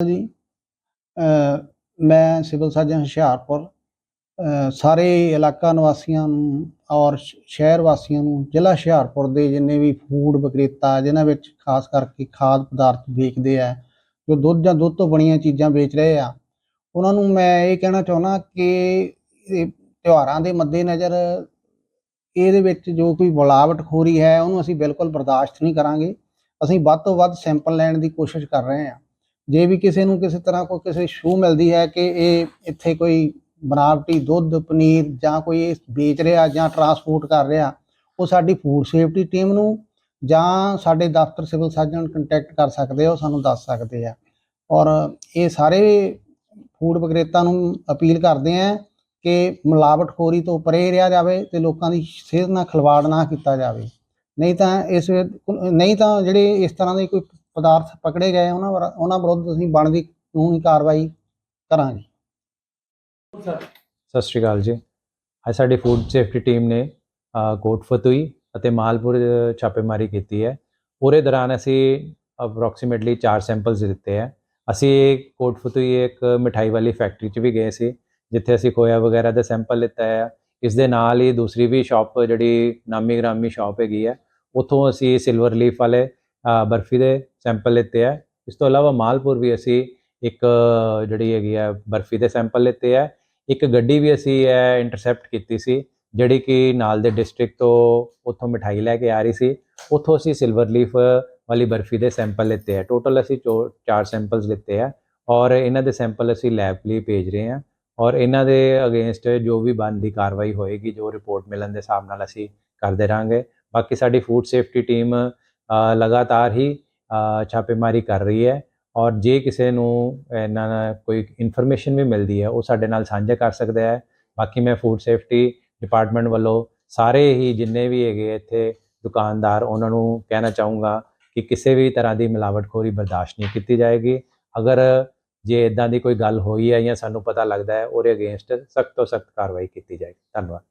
ਜੀ ਮੈਂ civil surgeon Hoshiarpur ਸਾਰੇ ਇਲਾਕਾ ਨਿਵਾਸੀਆਂ ਨੂੰ ਔਰ ਸ਼ਹਿਰ ਵਾਸੀਆਂ ਨੂੰ ਜ਼ਿਲ੍ਹਾ ਹੁਸ਼ਿਆਰਪੁਰ ਦੇ ਜਿੰਨੇ ਵੀ ਫੂਡ ਵਿਕਰੇਤਾ ਜਿਨ੍ਹਾਂ ਵਿੱਚ ਖਾਸ ਕਰਕੇ ਖਾਦ ਪਦਾਰਥ ਵੇਚਦੇ ਆ, ਜੋ ਦੁੱਧ ਜਾਂ ਦੁੱਧ ਤੋਂ ਬਣੀਆਂ ਚੀਜ਼ਾਂ ਵੇਚ ਰਹੇ ਆ, ਉਹਨਾਂ ਨੂੰ ਮੈਂ ਇਹ ਕਹਿਣਾ ਚਾਹੁੰਦਾ ਕਿ ਇਹ ਤਿਉਹਾਰਾਂ ਦੇ ਮੱਦੇਨਜ਼ਰ ਇਹਦੇ ਵਿੱਚ ਜੋ ਕੋਈ ਮਿਲਾਵਟਖੋਰੀ ਹੈ, ਉਹਨੂੰ ਅਸੀਂ ਬਿਲਕੁਲ ਬਰਦਾਸ਼ਤ ਨਹੀਂ ਕਰਾਂਗੇ। ਅਸੀਂ ਵੱਧ ਤੋਂ ਵੱਧ ਸੈਂਪਲ ਲੈਣ ਦੀ ਕੋਸ਼ਿਸ਼ ਕਰ ਰਹੇ ਹਾਂ। ਜੇ ਵੀ ਕਿਸੇ ਨੂੰ ਕਿਸੇ ਤਰ੍ਹਾਂ ਕੋਈ ਕਿਸੇ ਸ਼ੂ ਮਿਲਦੀ ਹੈ ਕਿ ਇਹ ਇੱਥੇ ਕੋਈ ਬਨਾਵਟੀ ਦੁੱਧ, ਪਨੀਰ ਜਾਂ ਕੋਈ ਇਹ ਵੇਚ ਰਿਹਾ ਜਾਂ ਟਰਾਂਸਪੋਰਟ ਕਰ ਰਿਹਾ, ਉਹ ਸਾਡੀ ਫੂਡ ਸੇਫਟੀ ਟੀਮ ਨੂੰ ਜਾਂ ਸਾਡੇ ਦਫ਼ਤਰ ਸਿਵਲ ਸਰਜਨ ਕੰਟੈਕਟ ਕਰ ਸਕਦੇ ਆ, ਉਹ ਸਾਨੂੰ ਦੱਸ ਸਕਦੇ ਆ। ਔਰ ਇਹ ਸਾਰੇ ਫੂਡ ਵਿਕਰੇਤਾ ਨੂੰ ਅਪੀਲ ਕਰਦੇ ਆ ਕਿ ਮਿਲਾਵਟਖੋਰੀ ਤੋਂ ਪਰੇ ਰਿਹਾ ਜਾਵੇ ਤੇ ਲੋਕਾਂ ਦੀ ਸਿਹਤ ਨਾਲ ਖਿਲਵਾੜ ਨਾ ਕੀਤਾ ਜਾਵੇ। ਨਹੀਂ ਤਾਂ ਇਸ ਨਹੀਂ ਤਾਂ ਜਿਹੜੇ ਇਸ ਤਰ੍ਹਾਂ ਦੇ ਕੋਈ ਪਦਾਰਥ ਪਕੜੇ ਗਏ ਉਹਨਾਂ ਵਰ- ਉਹਨਾਂ ਵਿਰੁੱਧ ਅਸੀਂ ਬਣਦੀ ਕਾਨੂੰਨੀ ਕਾਰਵਾਈ ਕਰਾਂਗੇ। ਸਤਿ ਸ਼੍ਰੀ ਅਕਾਲ ਜੀ। ਅੱਜ ਸਾਡੀ ਫੂਡ ਸੇਫਟੀ ਟੀਮ ਨੇ ਅ, ਕੋਟ ਫਤੂਈ ਅਤੇ ਮਾਲਪੁਰ ਅ, ਛਾਪੇਮਾਰੀ ਕੀਤੀ ਹੈ। ਉਹਦੇ ਦੌਰਾਨ ਅਸੀਂ ਅਪਰੋਕਸੀਮੇਟਲੀ 4 ਸੈਂਪਲਸ ਦਿੱਤੇ ਹੈ। ਅਸੀਂ ਕੋਟ ਫਤੂਈ ਇੱਕ ਮਿਠਾਈ ਵਾਲੀ ਫੈਕਟਰੀ 'ਚ ਵੀ ਗਏ ਸੀ ਜਿੱਥੇ ਅਸੀਂ ਖੋਇਆ ਵਗੈਰਾ ਦਾ ਸੈਂਪਲ ਲਿੱਤਾ ਹੈ। ਇਸ ਦੇ ਨਾਲ ਹੀ ਦੂਸਰੀ ਵੀ ਸ਼ਾਪ ਜਿਹੜੀ ਨਾਮੀ ਗ੍ਰਾਮੀ ਸ਼ਾਪ ਹੈਗੀ ਹੈ ਉੱਥੋਂ ਅਸੀਂ ਸਿਲਵਰ ਲੀਫ ਵਾਲੇ ਬਰਫੀ ਦੇ ਸੈਂਪਲ ਲਿੱਤੇ ਹੈ ਇਸ ਤੋਂ ਇਲਾਵਾ ਮਾਲਪੁਰ ਵੀ ਅਸੀਂ ਇੱਕ, ਜਿਹੜੀ ਹੈਗੀ ਹੈ ਬਰਫੀ ਦੇ ਸੈਂਪਲ ਲਿੱਤੇ ਹੈ ਇੱਕ ਗੱਡੀ ਵੀ ਅਸੀਂ ਇਹ ਇੰਟਰਸੈਪਟ ਕੀਤੀ ਸੀ, ਜਿਹੜੀ ਕਿ ਨਾਲ ਦੇ ਡਿਸਟ੍ਰਿਕਟ ਤੋਂ ਉੱਥੋਂ ਮਠਾਈ ਲੈ ਕੇ ਆ ਰਹੀ ਸੀ। ਉੱਥੋਂ ਅਸੀਂ ਸਿਲਵਰ ਲੀਫ ਵਾਲੀ ਬਰਫੀ ਦੇ ਸੈਂਪਲ ਲਿੱਤੇ ਆ। ਟੋਟਲ ਅਸੀਂ ਚੋ- ਚਾਰ ਸੈਂਪਲਸ ਲਿੱਤੇ ਆ ਔਰ ਇਹਨਾਂ ਦੇ ਸੈਂਪਲ ਅਸੀਂ ਲੈਬ ਲਈ ਭੇਜ ਰਹੇ ਹਾਂ ਔਰ ਇਹਨਾਂ ਦੇ ਅਗੇਂਸਟ ਜੋ ਵੀ ਬਣਦੀ ਕਾਰਵਾਈ ਹੋਏਗੀ, ਜੋ ਰਿਪੋਰਟ ਮਿਲਣ ਦੇ ਹਿਸਾਬ ਨਾਲ ਅਸੀਂ ਕਰਦੇ ਰਾਂਗੇ ਬਾਕੀ ਸਾਡੀ ਫੂਡ ਸੇਫਟੀ ਟੀਮ ਲਗਾਤਾਰ ਹੀ ਛਾਪੇਮਾਰੀ ਕਰ ਰਹੀ ਹੈ ਔਰ ਜੇ ਕਿਸੇ ਨੂੰ ਇਹਨਾਂ ਨਾਲ ਕੋਈ ਇਨਫੋਰਮੇਸ਼ਨ ਵੀ ਮਿਲਦੀ ਹੈ, ਉਹ ਸਾਡੇ ਨਾਲ ਸਾਂਝਾ ਕਰ ਸਕਦਾ ਹੈ। ਬਾਕੀ ਮੈਂ ਫੂਡ ਸੇਫਟੀ ਡਿਪਾਰਟਮੈਂਟ ਵੱਲੋਂ ਸਾਰੇ ਹੀ ਜਿੰਨੇ ਵੀ ਹੈਗੇ ਇੱਥੇ ਦੁਕਾਨਦਾਰ, ਉਹਨਾਂ ਨੂੰ ਕਹਿਣਾ ਚਾਹੂੰਗਾ ਕਿ ਕਿਸੇ ਵੀ ਤਰ੍ਹਾਂ ਦੀ ਮਿਲਾਵਟਖੋਰੀ ਬਰਦਾਸ਼ਤ ਨਹੀਂ ਕੀਤੀ ਜਾਏਗੀ। ਅਗਰ ਜੇ ਇਦਾਂ ਦੀ ਕੋਈ ਗੱਲ ਹੋਈ ਹੈ ਜਾਂ ਸਾਨੂੰ ਪਤਾ ਲੱਗਦਾ ਹੈ, ਉਹਦੇ ਅਗੇਂਸਟ ਸਖਤ ਤੋਂ ਸਖਤ ਕਾਰਵਾਈ ਕੀਤੀ ਜਾਏਗੀ। ਧੰਨਵਾਦ।